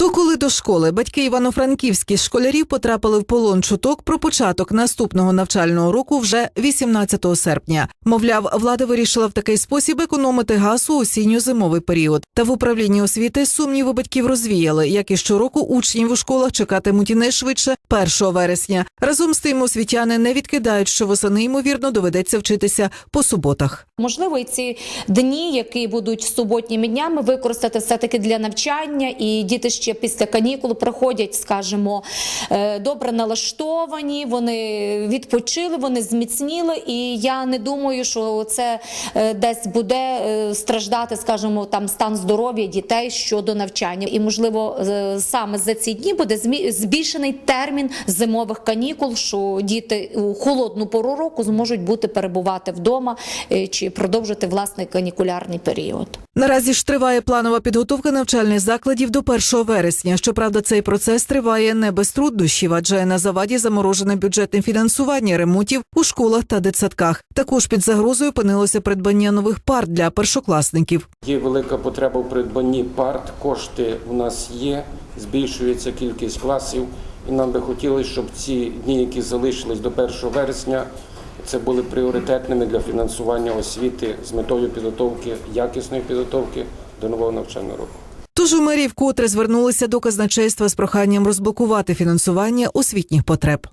То коли до школи батьки івано-франківські школярів потрапили в полон чуток про початок наступного навчального року вже 18 серпня. Мовляв, влада вирішила в такий спосіб економити газ у осінньо-зимовий період. Та в управлінні освіти сумніви батьків розвіяли, як і щороку учнів у школах чекатимуть і швидше 1 вересня. Разом з тим освітяни не відкидають, що восени ймовірно доведеться вчитися по суботах. Можливо, і ці дні, які будуть суботніми днями, використати все таки для навчання, і діти ще після канікул приходять, скажімо, е, добре налаштовані, вони відпочили, вони зміцніли. І я не думаю, що це е, десь буде е, страждати, скажімо, там стан здоров'я дітей щодо навчання. І можливо, саме за ці дні буде збільшений термін зимових канікул, що діти у холодну пору року зможуть бути перебувати вдома е, чи продовжити власний канікулярний період. Наразі ж триває планова підготовка навчальних закладів до 1 вересня. Щоправда, цей процес триває не без труднощів, адже на заваді заморожене бюджетне фінансування ремонтів у школах та дитсадках. Також під загрозою опинилося придбання нових пар для першокласників. Є велика потреба в придбанні парт. Кошти у нас є, збільшується кількість класів, і нам би хотілося, щоб ці дні, які залишились до 1 вересня, це були пріоритетними для фінансування освіти з метою підготовки якісної підготовки до нового навчального року. Тож у мерії вкотре звернулися до казначейства з проханням розблокувати фінансування освітніх потреб.